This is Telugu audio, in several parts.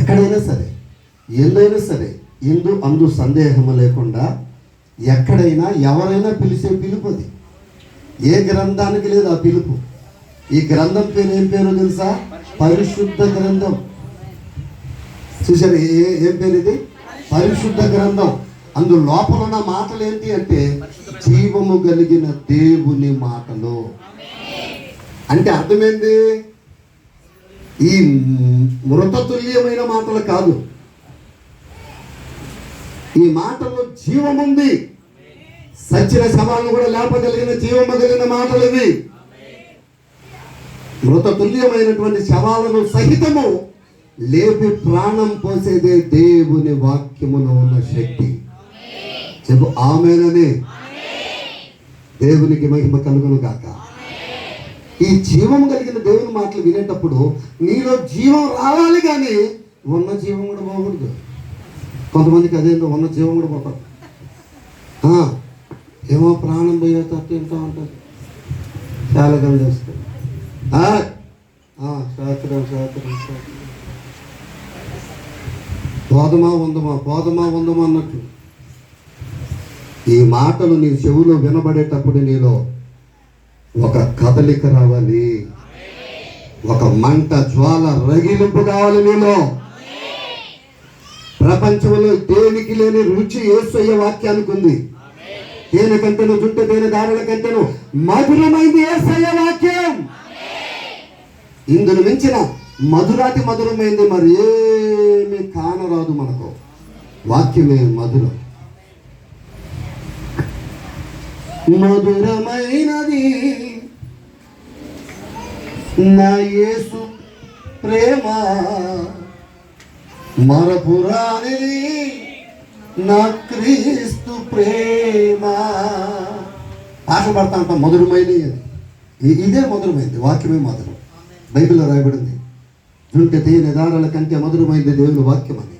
ఎక్కడైనా సరే ఎందైనా సరే ఎందు అందు సందేహము లేకుండా ఎక్కడైనా ఎవరైనా పిలిచే పిలుపు అది. ఏ గ్రంథానికి లేదు ఆ పిలుపు. ఈ గ్రంథం పేరు ఏం పేరు తెలుసా? పరిశుద్ధ గ్రంథం. చూసారు ఏ ఏం పేరు ఇది? పరిశుద్ధ గ్రంథం. అందు లోపల ఉన్న మాటలు ఏంటి అంటే జీవము కలిగిన దేవుని మాటలు. అంటే అర్థమైంది ఈ మృతతుల్యమైన మాటలు కాదు. ఈ మాటల్లో జీవం ఉంది. సచ్చిన శవాలను కూడా లేపగలిగిన జీవము కలిగిన మాటలు ఇవి. మృతతుల్యమైనటువంటి శవాలను సహితము లేపి ప్రాణం పోసేదే దేవుని వాక్యములో ఉన్న శక్తి. చెప్పు ఆమెననే. దేవునికి మహిమ కలుగును గాక. ఈ జీవం కలిగిన దేవుని మాటలు వినేటప్పుడు నీలో జీవం రావాలి కానీ ఉన్న జీవం కూడా పోకూడదు. కొంతమందికి అదేందో ఉన్న జీవం కూడా పోతారు ఏమో ప్రాణం పోయే తట్టు వింటూ ఉంటుంది చాలా గమనిస్తారు చేస్తారు. ఆ, శాస్త్రం శాస్త్రం శాస్త్రం పోదమా ఉందమా పోదమా ఉందమా అన్నట్టు. ఈ మాటలు నీ చెవులో వినబడేటప్పుడు నీలో ఒక కదలిక రావాలి. ఒక మంట జ్వాల రగిలింపు కావాలి నీలో ప్రపంచంలో దేనికి లేని రుచి ఏసయ్య వాక్యానికి ఉంది. తేనె కంటెను జుట్టు తేనె దారుల కంటెను మధురమైంది ఏసయ్య వాక్యం. ఇందును మించిన మధురాతి మధురమైంది మరి ఏమి కానరాదు మనకు. వాక్యమే మధురం. మధురమైనది నా యేసు ప్రేమ. మరపురానిది నా క్రీస్తు ప్రేమ. ఆశపడతా అంట మధురమైనది అది. ఇదే మధురమైంది వాక్యమే మధురం. బైబిల్లో రాయబడింది ఉంటే తేనె దారాల కంటే మధురమైంది దేవుని వాక్యం అని.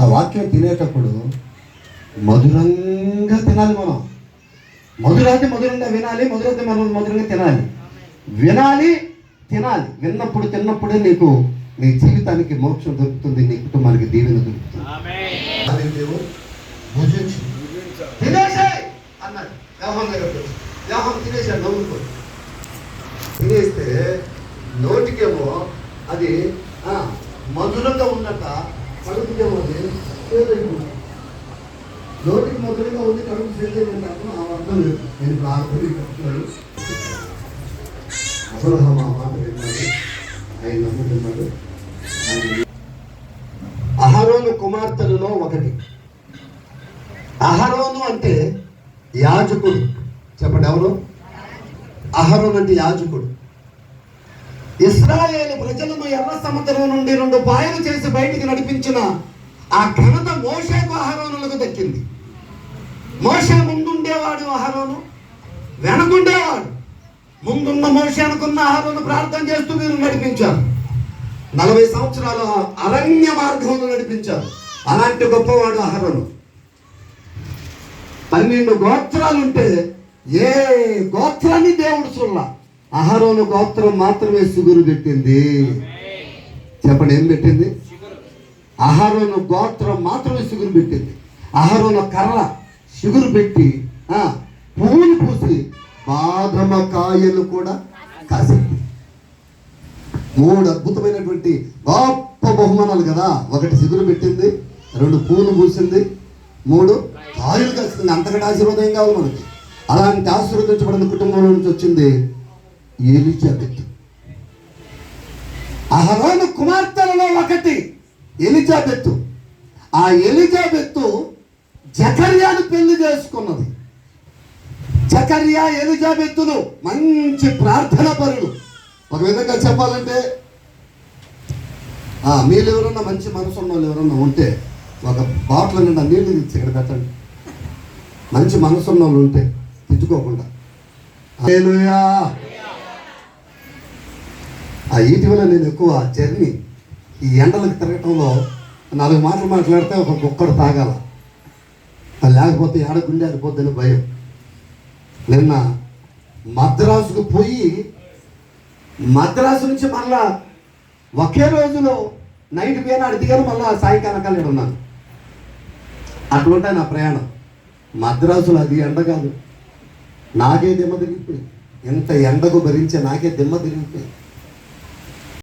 ఆ వాక్యం తినేటప్పుడు మధురంగా తినాలి మనం. మధురాతి మధురంగా వినాలి మధురాతి మనం మధురంగా తినాలి. వినాలి తినాలి. విన్నప్పుడు తిన్నప్పుడే నీకు నీ జీవితానికి మోక్షం దొరుకుతుంది నీ కుటుంబానికి దీవెన దొరుకుతుంది. అన్నాడు. వచ్చి. యోహాను తినేసాడు నవ్వుకో. తినేస్తే నోటికేమో అది ఆ, మధురంగా ఉన్నట్ట కడుపుకేమో అది. నోటికి మధురంగా ఉంది కడుపు చేదైపోయినట్టు ఆ అర్థం లేదు. నేను ఇప్పుడు చెప్తున్నాను అబ్రహం ఆ మాట విన్నాడు ఆయన నమ్ముతున్నాడు అహరోను కుమార్తెలలో ఒకటి. అహరోను అంటే యాజకుడు. చెప్పండి ఎవరు? అహరోన్ అంటే యాజకుడు. ఇస్రాయేల్ ప్రజలను ఎర్ర సముద్రం నుండి రెండు పాయలు చేసి బయటికి నడిపించిన ఆ ఘనత మోషకు అహరోనులకు దక్కింది. మోష ముందుండేవాడు అహరోను వెనకుండేవాడు. ముందున్న మనిషి అనుకున్న అహరోను ప్రార్థన చేస్తూ మీరు నడిపించారు. నలభై సంవత్సరాలు అరణ్య మార్గంలో నడిపించారు. అలాంటి గొప్పవాడు అహరోను. పన్నెండు గోత్రాలుంటే ఏ గోత్రాన్ని దేవుడు చూడాల? అహరోను గోత్రం మాత్రమే సిగురు పెట్టింది చెప్పండి ఏం పెట్టింది అహరోను గోత్రం మాత్రమే సిగురు పెట్టింది. అహరోను కర్ర సిగురు పెట్టి పువ్వులు పూసి బాదమ కాయలు కూడా కాసింది మూడు అద్భుతమైనటువంటి గొప్ప బహుమానాలు కదా. ఒకటి సిగురు పెట్టింది రెండు పూలు పూసింది మూడు కాయలు కాసింది. అంతకంటే ఆశీర్వాదం కావాలి మనకి? అలాంటి ఆశీర్వదించబడిన కుటుంబంలో నుంచి వచ్చింది ఎలిజబెత్. అహరోను కుమార్తెలలో ఒకటి ఎలిజాబెత్తు ఆ ఎలిజాబెత్తు జకర్యాను పెళ్ళి చేసుకున్నది. జకర్యా ఎలిజాబెత్తులు మంచి ప్రార్థన పరులు ఒక విధంగా చెప్పాలంటే మీరు ఎవరన్నా మంచి మనసు ఉన్న వాళ్ళు ఎవరన్నా ఉంటే ఒక బాటిల్ నిండా నీళ్ళు తెచ్చి ఇక్కడ పెట్టండి. మంచి మనసు ఉన్న వాళ్ళు ఉంటే తిట్టుకోకుండా. ఆ ఇటీవల నేను ఎక్కువ జర్నీ ఈ ఎండలకు తిరగటంలో నాలుగు మాటలు మాట్లాడితే ఒక కుక్కడు తాగాల. లేకపోతే ఏడ గుండె ఆడిపోద్దని భయం. నిన్న మద్రాసుకు పోయి మద్రాసు నుంచి మళ్ళా ఒకే రోజులో నైట్ పోయినా అడి మళ్ళా మళ్ళీ సాయంకాలం ఉన్నాను అట్లుంటాయి నా ప్రయాణం. మద్రాసులో అది ఎండ కాదు. నాకే దిమ్మ తిరిగిపోయింది. ఎంత ఎండకు భరించే నాకే దిమ్మ తిరిగిపోయింది.